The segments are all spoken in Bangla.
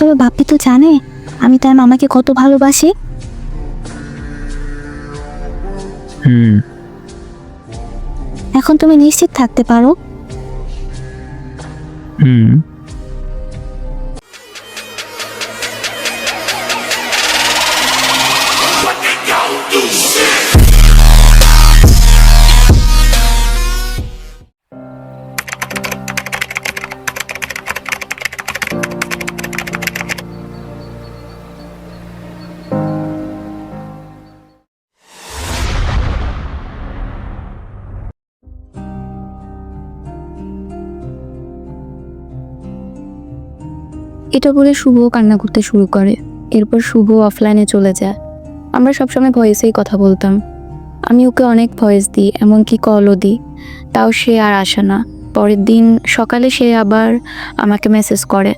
তবে বাপ্পি তো জানে আমি তার মামাকে কত ভালোবাসি। হুম। এখন তুমি নিশ্চিত থাকতে পারো। হুম। এটা বলে শুভ কান্না করতে শুরু করে। এরপর শুভ অফলাইনে চলে যায়। আমরা সবসময় ভয়েসেই কথা বলতাম। আমি ওকে অনেক ভয়েস দিই এমনকি কলও দিই। তাও সে আর আসে না। পরের দিন সকালে সে আবার আমাকে মেসেজ করে।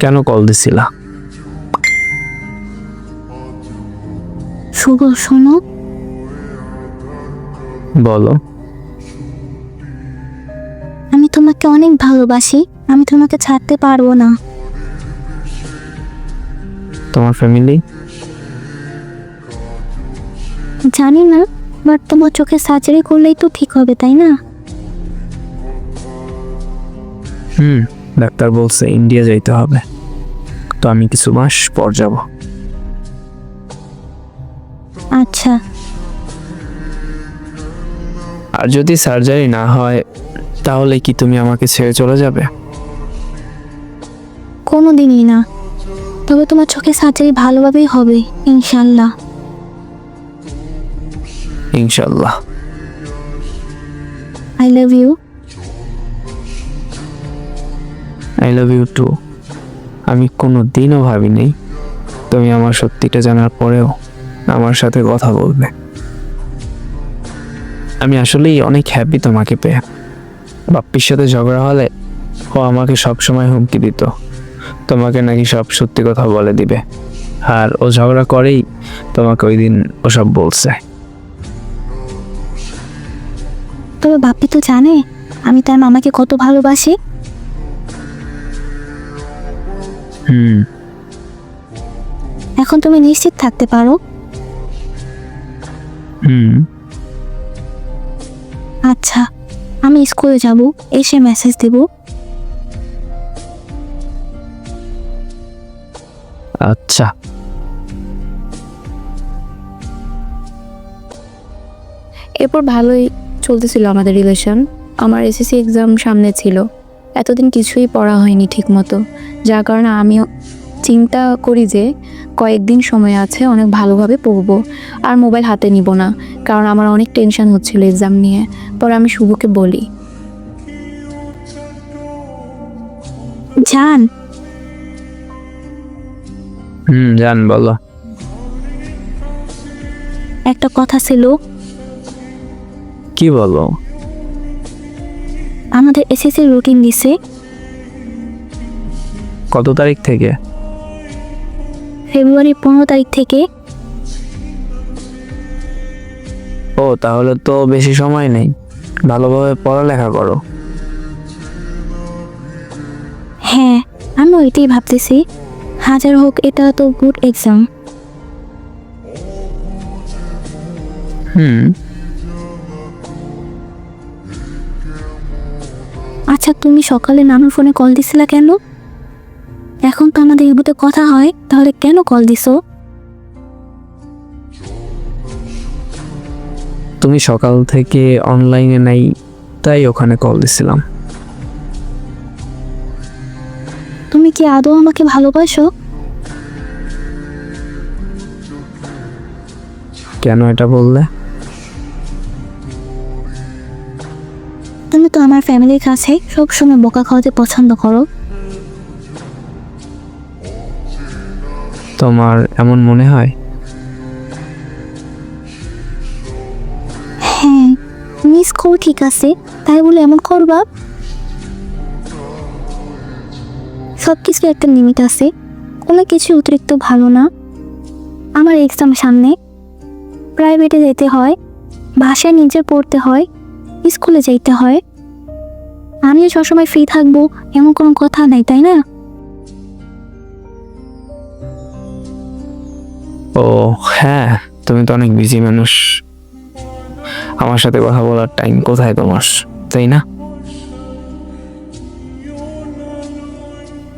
কেন কল দিছিলা? শুভ শোনো। বলো। তোমাকে অনেক ভালোবাসি আমি তোমাকে ছাড়তে পারব না। তোমার ফ্যামিলি জানি না বাট তোমার চোখে সার্জারি করলেই তো ঠিক হবে তাই না? হুম ডাক্তার বলছে ইন্ডিয়া যাইতে হবে। তো আমি কিছু মাস পর যাব। আচ্ছা। আর যদি সার্জারি না হয় তাহলে কি তুমি আমাকে ছেড়ে চলে যাবে? কোনো দিনই না। তবে তোমার চোখে সার্জারি ভালোভাবেই হবে ইনশাল্লাহ ইনশাল্লাহ I love you I love you too আমি কোনো দিনও ভাবিনি তুমি আমার সত্যিটা জানার পরেও আমার সাথে কথা বলবে। আমি আসলেই অনেক হ্যাপি তোমাকে পেয়ে। বাপ্পির সাথে ঝগড়া হলে ও আমাকে সব সময় হুমকি দিত। তোমাকে নাকি সব সত্যি কথা বলে দিবে। আর ও ঝগড়া করেই তোমাকে ওই দিন ওসব বলছে। তবে বাপ্পি তো জানে আমি তার মামাকে কত ভালোবাসি। হুম। এখন তুমি নিশ্চিত থাকতে পারো। হুম। আচ্ছা। আমি স্কুলে যাব এসে মেসেজ দেব। আচ্ছা। এরপর ভালোই চলতেছিল আমাদের রিলেশন আমার এসএসসি এক্সাম সামনে ছিল। এতদিন কিছুই পড়া হয়নি ঠিকমতো। যার কারণে আমিও চিন্তা করি যে কয়েকদিন সময় আছে অনেক ভালোভাবে পড়ব। আর মোবাইল হাতে নিব না কারণ আমার অনেক টেনশন হচ্ছিল এক্সাম নিয়ে। পরে আমি শুভকে বলি। জান। হুম জান বলো। একটা কথা ছিল। কি বলো? আমাদের এসএসসি রুটিন দিছে। কত তারিখ থেকে? ফেব্রুয়ারি পনেরো তারিখ থেকে। ও তাহলে তো বেশি সময় নেই। ভালোভাবে পড়ালেখা করো। হ্যাঁ আমি ওইটাই ভাবতেছি। হাজার হোক এটা তো গুড এক্সাম হুম। আচ্ছা তুমি সকালে নানুর ফোনে কল দিছিলা কেন? এখন তো আমাদের ইবুতে কথা হয় তাহলে কেন কল দিছো? তুমি সকাল থেকে অনলাইনে নাই তাই ওখানে কল দিছিলাম। তুমি কি আদৌ আমাকে ভালোবাসো? কেন এটা বললে? তুমি তো আমার ফ্যামিলির কাছে সবসময় বোকা খাওয়াতে পছন্দ করো। তোমার এমন মনে হয়? হ্যাঁ মিস করো ঠিক আছে, তাই বলে এমন করবা সব কিছু একটা লিমিট আছে, কোনো কিছু অতিরিক্ত ভালো না। আমার এক্সাম সামনে প্রাইভেটে যেতে হয় ভাষায় নিজে পড়তে হয় স্কুলে যাইতে হয়। আমিও সবসময় ফ্রি থাকব, এমন কোনো কথা নাই, তাই না? ও হ্যাঁ তুমি তো অনেক বিজি মানুষ। আমার সাথে কথা বলার টাইম কোথায় তোমার? তাই না?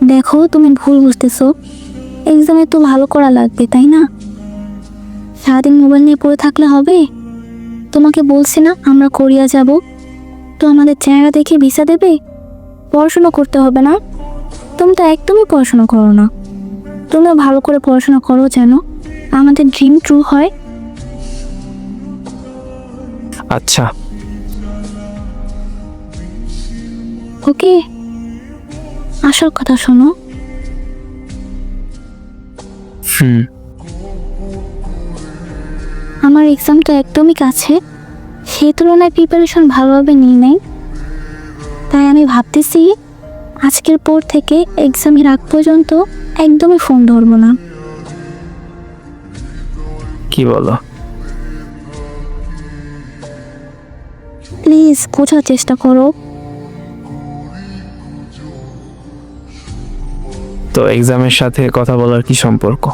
দেখো, তুমি ভুল বুঝতেছো। এক্সামে তো ভালো করা লাগবে, তাই না? সারাদিন মোবাইল নিয়ে পড়ে থাকলে হবে? তোমাকে বলছি না, আমরা কোরিয়া যাব। তো আমাদের চেহারা দেখে ভিসা দেবে? পড়াশোনা করতে হবে না? তুমি তো একদমই পড়াশোনা করো না। তুমিও ভালো করে পড়াশোনা করো যেন আমাদের ড্রিম ট্রু হয়। আচ্ছা। ওকে আসল কথা শোনো। হুম। আমার এক্সাম তো একদমই কাছে। সেই তুলনায় প্রিপারেশন ভালোভাবে নিই নাই। তাই আমি ভাবতেছি আজকের পর থেকে এক্সামের আগ পর্যন্ত একদমই ফোন ধরবো না। কি বলো? প্লিজ বোঝার চেষ্টা করো। তো এক্সামের সাথে কথা বলার কি সম্পর্ক?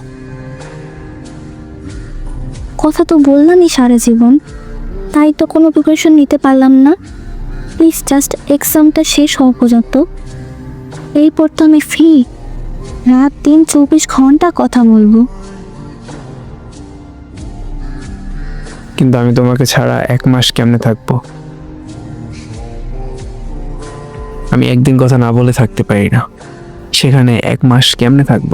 কথা তো বললামই সারা জীবন। তাই তো কোনো প্রিপারেশন নিতে পারলাম না। প্লিজ জাস্ট এক্সামটা শেষ হওয়া পর্যন্ত। এরপর তো আমি ফ্রি রাত দিন চব্বিশ ঘণ্টা কথা বলব। কিন্তু আমি তোমাকে ছাড়া এক মাস কেমনে থাকব? আমি একদিন কথা না বলে থাকতে পারি না। সেখানে এক মাস কেমনে থাকব?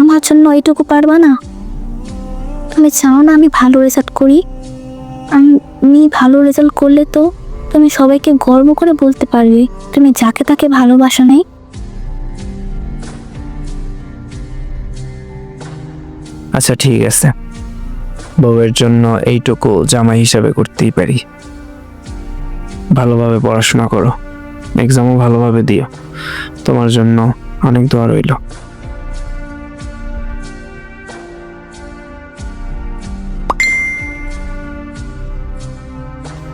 আমার জন্য এইটুকু পারবা না? তুমি চাও না আমি ভালো রেজাল্ট করি? আমি ভালো রেজাল্ট করলে তো তুমি সবাইকে গর্ব করে বলতে পারবে। তুমি যাকে তাকে ভালোবাসা নেই আচ্ছা ঠিক আছে। বউয়ের জন্য এইটুকু জামাই হিসাবে করতেই পারি। ভালোভাবে পড়াশোনা করো। এক্সামও ভালোভাবে দিও। তোমার জন্য অনেক দোয়া রইল।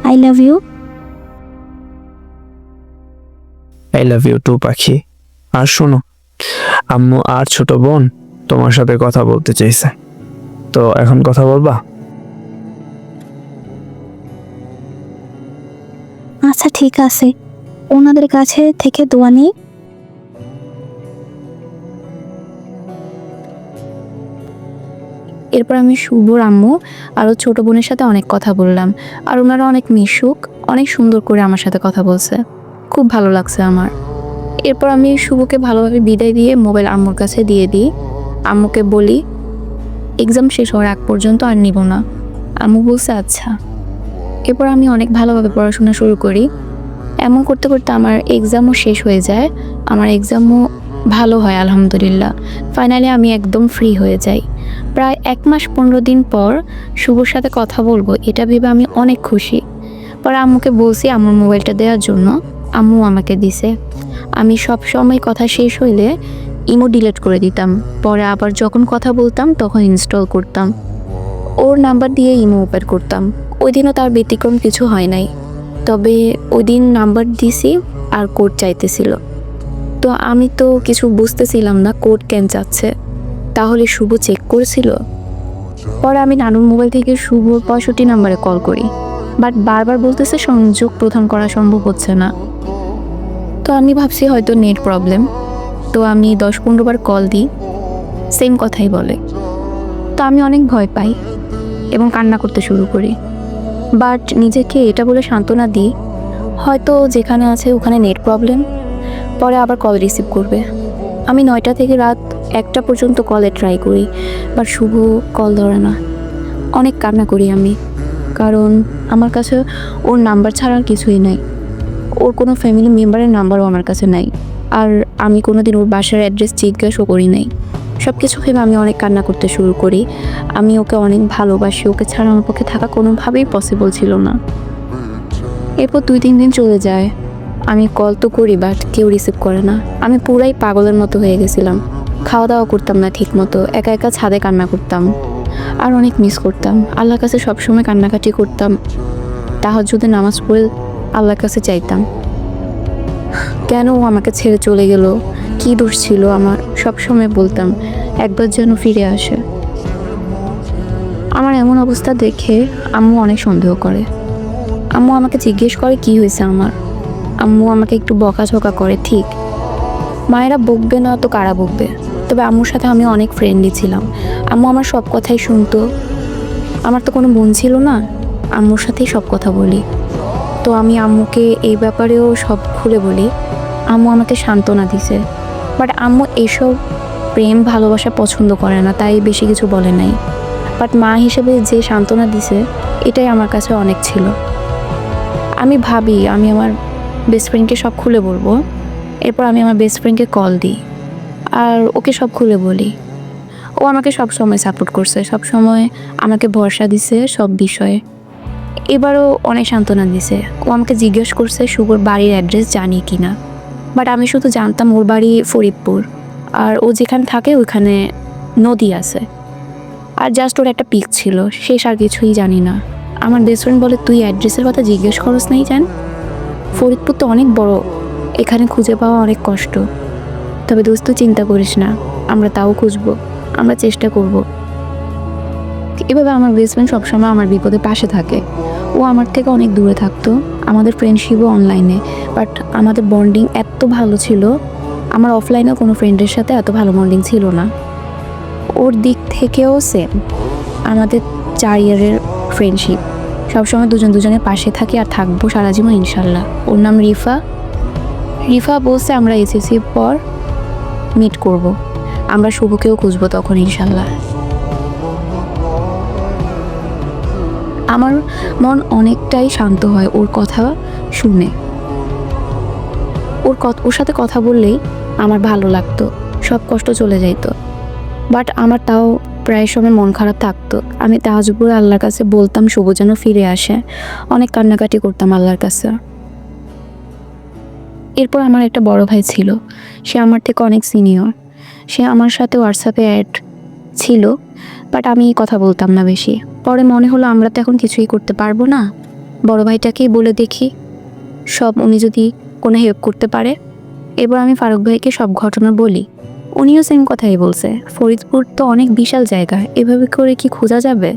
I love you I love you too পাখি। আর শোনো আম্মু আর ছোট বোন তোমার সাথে কথা বলতে চাইছে। তো এখন কথা বলবা? আচ্ছা ঠিক আছে। ওনাদের কাছে থেকে দোয়া নেই। এরপর আমি শুভর আম্মু আরও ছোট বোনের সাথে অনেক কথা বললাম। আর ওনারা অনেক মিশুক, অনেক সুন্দর করে আমার সাথে কথা বলছে। খুব ভালো লাগছে আমার। এরপর আমি শুভকে ভালোভাবে বিদায় দিয়ে মোবাইল আম্মুর কাছে দিয়ে দিই। আম্মুকে বলি, এক্সাম শেষ হওয়ার আগ পর্যন্ত আর নিব না। আম্মু বলছে আচ্ছা। এরপর আমি অনেক ভালোভাবে পড়াশোনা শুরু করি। এমন করতে করতে আমার এক্সামও শেষ হয়ে যায়। আমার এক্সামও ভালো হয়, আলহামদুলিল্লাহ। ফাইনালি আমি একদম ফ্রি হয়ে যাই। প্রায় এক মাস পনেরো দিন পর শুভর সাথে কথা বলব, এটা ভেবে আমি অনেক খুশি। পরে আম্মুকে বলছি, আমার মোবাইলটা দেওয়ার জন্য। আম্মু আমাকে দিছে। আমি সব সময় কথা শেষ হইলে ইমো ডিলিট করে দিতাম। পরে আবার যখন কথা বলতাম, তখন ইনস্টল করতাম। ওর নাম্বার দিয়ে ইমো ওপেন করতাম। ওই দিনও তার ব্যতিক্রম কিছু হয় নাই। তবে ওই দিন নাম্বার দিছি আর কোড চাইতেছিল। তো আমি তো কিছু বুঝতেছিলাম না কোড কেন চাচ্ছে তাহলে শুভ চেক করেছিল। পরে আমি নানুর মোবাইল থেকে শুভ পঁয়ষট্টি নাম্বারে কল করি। বাট বারবার বলতেছে সংযোগ প্রদান করা সম্ভব হচ্ছে না। তো আমি ভাবছি হয়তো নেট প্রবলেম তো আমি দশ পনেরো বার কল দিই সেম কথাই বলে। তো আমি অনেক ভয় পাই এবং কান্না করতে শুরু করি। বাট নিজেকে এটা বলে সান্ত্বনা দিই, হয়তো যেখানে আছে ওখানে নেট প্রবলেম পরে আবার কল রিসিভ করবে। আমি নয়টা থেকে রাত একটা পর্যন্ত কলে ট্রাই করি বাট শুভ কল ধরে না। অনেক কান্না করি আমি, কারণ আমার কাছে ওর নাম্বার ছাড়া কিছুই নাই। ওর কোনো ফ্যামিলি মেম্বারের নাম্বারও আমার কাছে নাই। আর আমি কোনো দিন ওর বাসার অ্যাড্রেস জিজ্ঞাসাও করি নাই। সব কিছু ভেবে আমি অনেক কান্না করতে শুরু করি। আমি ওকে অনেক ভালোবাসি, ওকে ছাড়া আমার পক্ষে থাকা কোনোভাবেই পসিবল ছিল না। এরপর দুই তিন দিন চলে যায়। আমি কল তো করি বাট কেউ রিসিভ করে না। আমি পুরাই পাগলের মতো হয়ে গেছিলাম। খাওয়া দাওয়া করতাম না ঠিক মতো একা একা ছাদে কান্না করতাম। আর অনেক মিস করতাম। আল্লাহর কাছে সবসময় কান্নাকাটি করতাম। তাহাজুদে নামাজ পড়ে আল্লাহর কাছে চাইতাম। কেন ও আমাকে ছেড়ে চলে গেল? কি দোষ ছিল আমার? সব সময় বলতাম, একবার যেন ফিরে আসে। আমার এমন অবস্থা দেখে আম্মু অনেক সন্দেহ করে। আম্মু আমাকে জিজ্ঞেস করে, কি হয়েছে আমার? আম্মু আমাকে একটু বকাঝকা করে, ঠিক, মায়েরা বকবে না তো কারা বকবে? তবে আম্মুর সাথে আমি অনেক ফ্রেন্ডলি ছিলাম। আম্মু আমার সব কথাই শুনতো। আমার তো কোনো বোন ছিল না। আম্মুর সাথেই সব কথা বলি। তো আমি আম্মুকে এই ব্যাপারেও সব খুলে বলি। আম্মু আমাকে সান্ত্বনা দিছে। বাট আম্মু এসব প্রেম, ভালোবাসা পছন্দ করে না, তাই বেশি কিছু বলে নাই। বাট মা হিসেবে যে সান্ত্বনা দিছে, এটাই আমার কাছে অনেক ছিল। আমি ভাবি, আমি আমার বেস্ট ফ্রেন্ডকে সব খুলে বলব। এরপর আমি আমার বেস্ট ফ্রেন্ডকে কল দিই। আর ওকে সব খুলে বলি। ও আমাকে সব সময় সাপোর্ট করছে, সব সময় আমাকে ভরসা দিছে সব বিষয়ে। এবারও অনেক সান্ত্বনা দিছে। ও আমাকে জিজ্ঞেস করছে শুভর বাড়ির অ্যাড্রেস জানি কি না বাট আমি শুধু জানতাম ওর বাড়ি ফরিদপুর। আর ও যেখানে থাকে ওইখানে নদী আছে। আর জাস্ট ওর একটা পিক ছিল, শেষ আর কিছুই জানি না। আমার বেস্ট ফ্রেন্ড বলে, তুই অ্যাড্রেসের কথা জিজ্ঞেস করস নাই জান? ফরিদপুর তো অনেক বড়। এখানে খুঁজে পাওয়া অনেক কষ্ট। তবে দোস্ত, চিন্তা করিস না। আমরা তাও খুঁজবো। আমরা চেষ্টা করব। এভাবে আমার বেস্ট ফ্রেন্ড সবসময় আমার বিপদে পাশে থাকে। ও আমার থেকে অনেক দূরে থাকতো। আমাদের ফ্রেন্ডশিপও অনলাইনে বাট আমাদের বন্ডিং এত ভালো ছিল। আমার অফলাইনেও কোনো ফ্রেন্ডের সাথে এত ভালো বন্ডিং ছিল না। ওর দিক থেকেও সেম আমাদের চার ইয়ারের ফ্রেন্ডশিপ সবসময় দুজন দুজনের পাশে থাকি আর থাকব সারা জীবন, ইনশাল্লাহ। ওর নাম রিফা। রিফা বলছে, আমরা এসএসসির পর মিট করব। আমরা শুভকেও খুঁজবো তখন, ইনশাল্লাহ। আমার মন অনেকটাই শান্ত হয় ওর কথা শুনে। ওর ওর সাথে কথা বললেই আমার ভালো লাগতো, সব কষ্ট চলে যাইতো। বাট আমার তাও প্রায় সময় মন খারাপ থাকতো। আমি তাজপুর আল্লাহর কাছে বলতাম শুভ যেন ফিরে আসে। অনেক কান্নাকাটি করতাম আল্লাহর কাছে। এরপর আমার একটা বড় ভাই ছিল। সে আমার থেকে অনেক সিনিয়র সে আমার সাথে হোয়াটসঅ্যাপে অ্যাড ছিল। বাট আমি কথা বলতাম না বেশি। পরে মনে হলো আমরা তো এখন কিছুই করতে পারব না। বড় ভাইটাকেই বলে দেখি। সব উনি যদি কোনো হেল্প করতে পারে। এবার আমি ফারুক ভাইকে সব ঘটনা বলি। উনিও সেম কথাই বলছে। ফরিদপুর তো অনেক বিশাল জায়গা। এভাবে করে কি খোঁজা যাবে?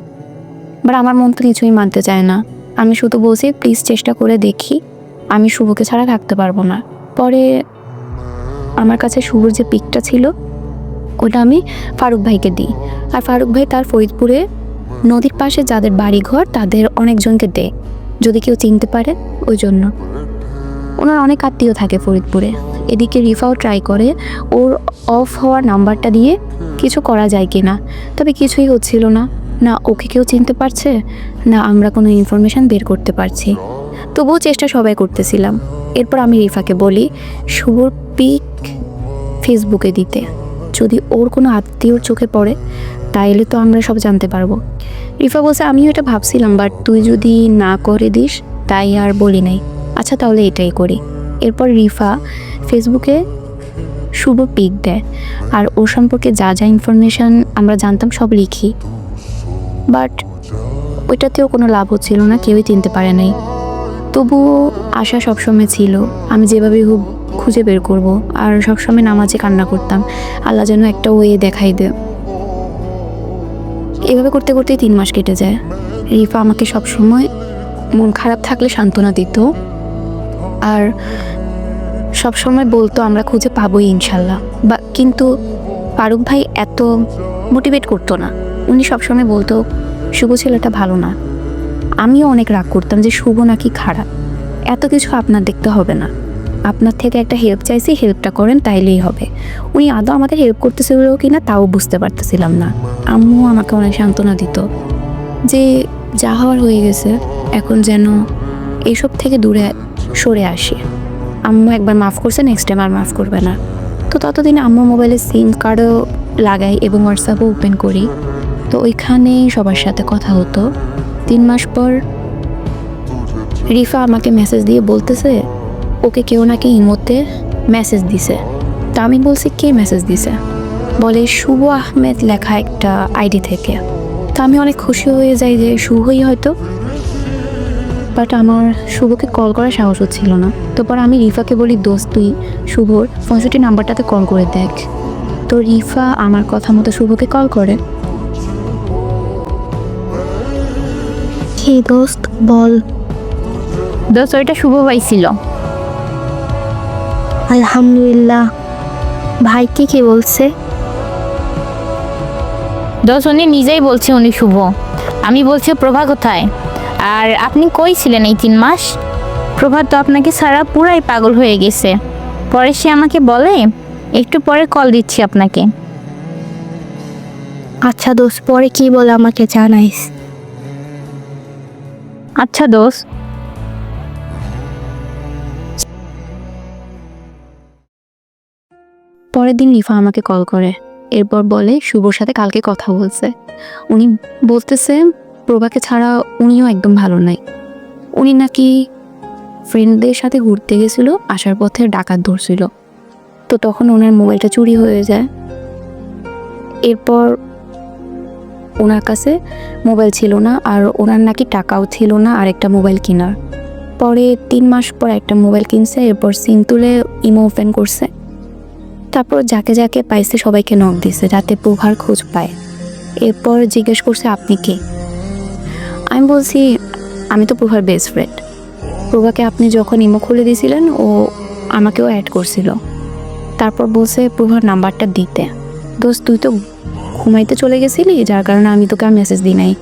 বাট আমার মন তো কিছুই মানতে চায় না। আমি শুধু বলছি প্লিজ চেষ্টা করে দেখি। আমি শুভকে ছাড়া থাকতে পারব না। পরে আমার কাছে শুভর যে পিকটা ছিল ওটা আমি ফারুক ভাইকে দিই। আর ফারুক ভাই তার ফরিদপুরে নদীর পাশে যাদের বাড়ি ঘর তাদের অনেকজনকে দেয়। যদি কেউ চিনতে পারে, ওই জন্য। ওনার অনেক আত্মীয় থাকে ফরিদপুরে। এদিকে রিফাও ট্রাই করে, ওর অফ হওয়ার নাম্বারটা দিয়ে কিছু করা যায় কি না তবে কিছুই হচ্ছিল না। না, ওকে কেউ চিনতে পারছে, না আমরা কোনো ইনফরমেশান বের করতে পারছি। তবুও চেষ্টা সবাই করতেছিলাম। এরপর আমি রিফাকে বলি শুভর পিক ফেসবুকে দিতে। যদি ওর কোনো আত্মীয়র চোখে পড়ে, তাইলে তো আমরা সব জানতে পারব। রিফা বলছে, আমিও এটা ভাবছিলাম বাট তুই যদি না করে দিস, তাই আর বলি নাই। আচ্ছা তাহলে এটাই করি। এরপর রিফা ফেসবুকে শুভ পিক দেয়, আর ওর সম্পর্কে যা যা ইনফরমেশান আমরা জানতাম সব লিখি। বাট ওইটাতেও কোনো লাভ হচ্ছিল না, কেউই চিনতে পারে নাই। তবুও আশা সবসময় ছিল, আমি যেভাবে হোক খুঁজে বের করব। আর সবসময় নামাজে কান্না করতাম। আল্লাহ যেন একটা ওয়ে দেখাই দে। এভাবে করতে করতে তিন মাস কেটে যায়। রিফা আমাকে সবসময় মন খারাপ থাকলে সান্ত্বনা দিত। আর সবসময় বলতো, আমরা খুঁজে পাবোই ইনশাল্লাহ। বা কিন্তু ফারুক ভাই এত মোটিভেট করতো না। উনি সবসময় বলতো, শুভ ছেলেটা ভালো না। আমিও অনেক রাগ করতাম যে, শুভ নাকি খারাপ? এত কিছু আপনার দেখতে হবে না। আপনার থেকে একটা হেল্প চাইছি হেল্পটা করেন, তাইলেই হবে। উনি আদৌ আমাদের হেল্প করতেছিল কি না তাও বুঝতে পারতেছিলাম না। আম্মু আমাকে অনেক সান্ত্বনা দিত যে, যা হওয়ার হয়ে গেছে, এখন যেন এইসব থেকে দূরে সরে আসি। আম্মু একবার মাফ করছে নেক্সট টাইম আর মাফ করবে না। তো ততদিনে আম্মু মোবাইলে সিম কার্ডও লাগাই এবং হোয়াটসঅ্যাপও ওপেন করি। তো ওইখানেই সবার সাথে কথা হতো। তিন মাস পর রিফা আমাকে মেসেজ দিয়ে বলতেছে ওকে কেউ নাকি ইমোতে মেসেজ দিছে। তা আমি বলছি কে মেসেজ দিছে? বলে শুভ আহমেদ লেখা একটা আইডি থেকে। তো আমি অনেক খুশি হয়ে যাই যে শুভই হয়তো বাট আমার শুভকে কল করার সাহস হচ্ছিল না। তো পর আমি রিফাকে বলি দোস্ত তুই শুভর পঁয়ষট্টি নাম্বারটাতে কল করে দেখ। তো রিফা আমার কথা মতো শুভকে কল করে। কি দোস্ত বল। দোষ ওইটা শুভ পাইছিল আলহামদুলিল্লাহ। ভাই কি কি বলছে? দোষ উনি নিজেই বলছে উনি শুভ। আমি বলছি প্রভা কোথায়? আর আপনি কই ছিলেন এই তিন মাস? প্রভা তো আপনাকে সারা পুরাই পাগল হয়ে গেছে। পরে সে আমাকে বলে একটু পরে কল দিচ্ছি আপনাকে। আচ্ছা দোস্ত পরে কি বলে আমাকে জানাইস? আচ্ছা দোষ পরের দিন রিফা আমাকে কল করে। এরপর বলে, শুভর সাথে কালকে কথা বলছে। উনি বলতেছে, প্রভাকে ছাড়া উনিও একদম ভালো নাই। উনি নাকি ফ্রেন্ডদের সাথে ঘুরতে গেছিল, আসার পথে ডাকাত ধরছিল। তো তখন ওনার মোবাইলটা চুরি হয়ে যায়। এরপর ওনার কাছে মোবাইল ছিল না, আর ওনার নাকি টাকাও ছিল না আর একটা মোবাইল কেনার। পরে তিন মাস পর একটা মোবাইল কিনছে, এরপর সিম তুলে ইমো ওপেন করছে। তারপর যাকে যাকে পাইছে সবাইকে নক দিছে যাতে প্রভার খোঁজ পায়। এরপর জিজ্ঞেস করছে, আপনি কে? আমি বলছি, আমি তো প্রভার বেস্ট ফ্রেন্ড প্রভাকে আপনি যখন ইমো খুলে দিয়েছিলেন, ও আমাকেও অ্যাড করছিল। তারপর বলছে, প্রভার নাম্বারটা দিতে। দোস্ত, তুই তো ঘুমাইতে চলে গেছিলি, যার কারণে আমি তোকে মেসেজ দিই নাই।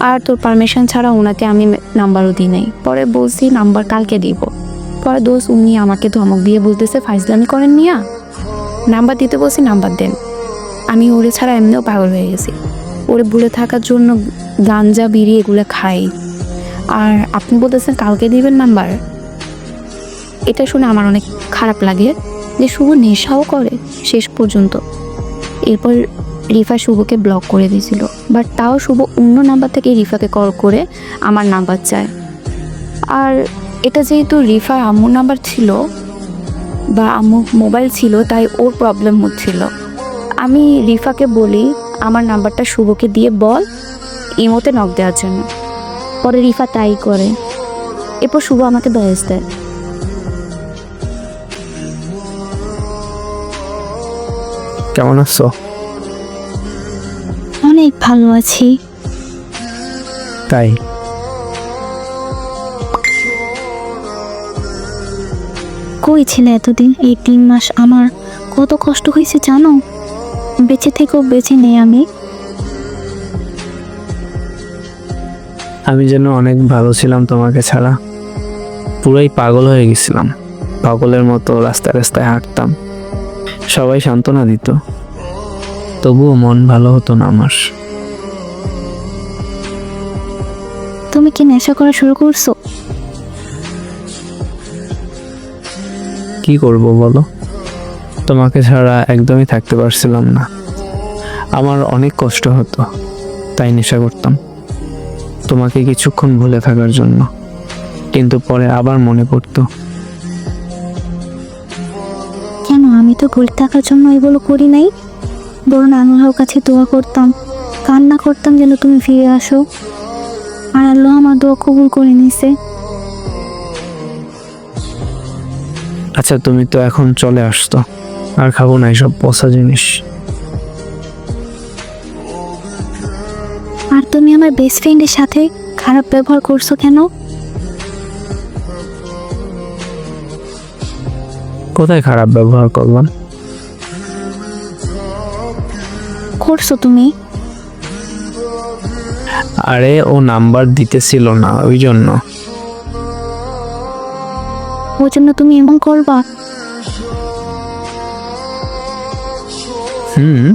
আর তোর পারমিশন ছাড়া ওনাকে আমি নাম্বারও দিই নাই। পরে বলছি, নাম্বার কালকে দিব। পরে, দোস্ত, উনি আমাকে ধমক দিয়ে বলতেছে, ফাইজলামি করেন নিয়া নাম্বার দিতে বলছি, নাম্বার দেন। আমি ওরে ছাড়া এমনিও পাগল হয়ে গেছি। ওরে ভুলে থাকার জন্য গাঞ্জা, বিড়ি এগুলো খাই। আর আপনি বলতেছেন কালকে দিবেন নাম্বার। এটা শুনে আমার অনেক খারাপ লাগে যে শুভ নেশাও করে শেষ পর্যন্ত। এরপর রিফা শুভকে ব্লক করে দিয়েছিল। বাট তাও শুভ অন্য নাম্বার থেকে রিফাকে কল করে আমার নাম্বার চায়। আর এটা যেহেতু রিফার আম্মুর নাম্বার ছিল বা আম্মু মোবাইল ছিল তাই ওর প্রবলেম হচ্ছিল। আমি রিফাকে বলি আমার নাম্বারটা শুভকে দিয়ে বল ইমোতে নক দেওয়ার জন্য। পরে রিফা তাই করে। এরপর শুভ আমাকে ভয়েস দেয়। কেমন আছো? অনেক ভালো আছি। তাই? কই ছিলে এতদিন? এই তিন মাস আমার কত কষ্ট হয়েছে জানো? বেঁচে থেকেও বেঁচে নেই আমি। আমি যেন অনেক ভালো ছিলাম তোমাকে ছাড়া। পুরাই পাগল হয়ে গেছিলাম। পাগলের মতো রাস্তায় রাস্তায় হাঁটতাম। সবাই সান্ত্বনা দিত। তবুও মন ভালো হতো না আমার। তুমি কি নেশা করা শুরু করছ? কি করব বলো? তোমাকে ছাড়া একদমই থাকতে পারছিলাম না। আমার অনেক কষ্ট হতো, তাই নেশা করতাম। তোমাকে কিছুক্ষণ ভুলে থাকার জন্য, কিন্তু পরে আবার মনে পড়তো। কেন? আমি তো ভুল থাকার জন্য এগুলো করি নাই। বরং আল্লাহর কাছে দোয়া করতাম, কান্না করতাম যেন তুমি ফিরে আসো। আর আল্লাহ আমার দোয়া কবুল করে নিছে আচ্ছা তুমি তো এখন চলে আসতো আর খাব না এইসব পচা জিনিস। আর তুমি আমার বেস্ট ফ্রেন্ডের সাথে খারাপ ব্যবহার করছ কেন? কোথায় খারাপ ব্যবহার করলাম? করছ তুমি? আরে ও নাম্বার দিতেছিল না ওই জন্য। ওই জন্য তুমি এমন করবা। হুম।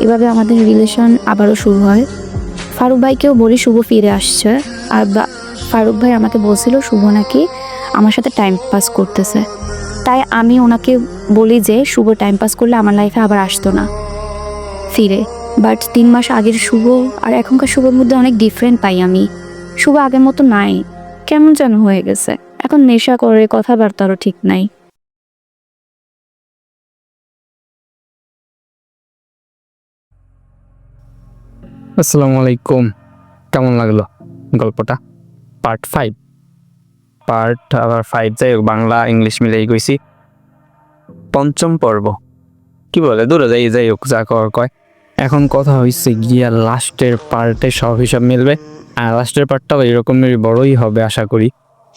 এভাবে আমাদের রিলেশন আবারও শুরু হয়। ফারুক ভাইকেও বলি শুভ ফিরে আসছে। আর ফারুক ভাই আমাকে বলছিল শুভ নাকি আমার সাথে টাইম পাস করতেছে। তাই আমি ওনাকে বলি যে শুভ টাইম পাস করলে আমার লাইফে আবার আসতো না ফিরে। বাট তিন মাস আগের শুভ আর এখনকার শুভর মধ্যে অনেক ডিফারেন্ট পাই আমি। শুভ আগের মতো নাই। কেমন যেন হয়ে গেছে। এখন নেশা করে কথাবার্তারও ঠিক নাই। আসসালামু আলাইকুম। কেমন লাগল গল্পটা? পার্ট ফাইভ পার্ট আবার ফাইভ যাই হোক, বাংলা, ইংলিশ মিলেই গেছি পঞ্চম পর্ব। কি বলে? দূরে যাই যাই হোক, যা কর, কয়। এখন কথা হয়েছে গিয়া লাস্টের পার্টে সব হিসাব মিলবে। আর লাস্টের পার্টটাও এরকমেরই বড়ই হবে, আশা করি।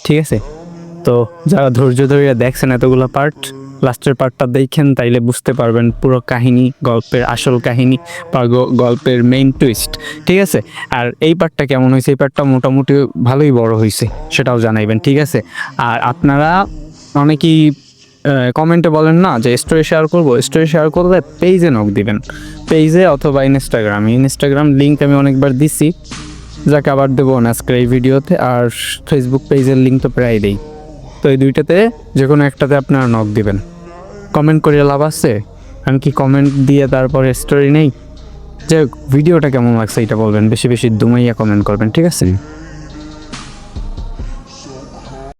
ঠিক আছে? তো যারা ধৈর্য ধরে দেখছেন এতগুলো পার্ট, লাস্টের পার্টটা দেখেন, তাইলে বুঝতে পারবেন পুরো কাহিনী, গল্পের আসল কাহিনী বা গল্পের মেইন টুইস্ট ঠিক আছে? আর এই পার্টটা কেমন হয়েছে এই পার্টটা মোটামুটি ভালোই বড় হয়েছে সেটাও জানাইবেন। ঠিক আছে? আর আপনারা অনেকেই কমেন্টে বলেন না যে স্টোরি শেয়ার করব। স্টোরি শেয়ার করলে পেজে নক দিবেন। পেজে অথবা ইনস্টাগ্রামে ইনস্টাগ্রাম লিঙ্ক আমি অনেকবার দিছি। যাকে আবার দেবো আজকের এই ভিডিওতে। আর ফেসবুক পেজের লিঙ্ক তো প্রায় দেই। তো এই দুইটাতে যে কোনো একটাতে আপনারা নক দিবেন। কমেন্ট করে লাভ আছে? আমি কি কমেন্ট দিয়ে তারপরে স্টোরি নেই? যে ভিডিওটা কেমন লাগছে এটা বলবেন। বেশি বেশি দুমাইয়া কমেন্ট করবেন, ঠিক আছে?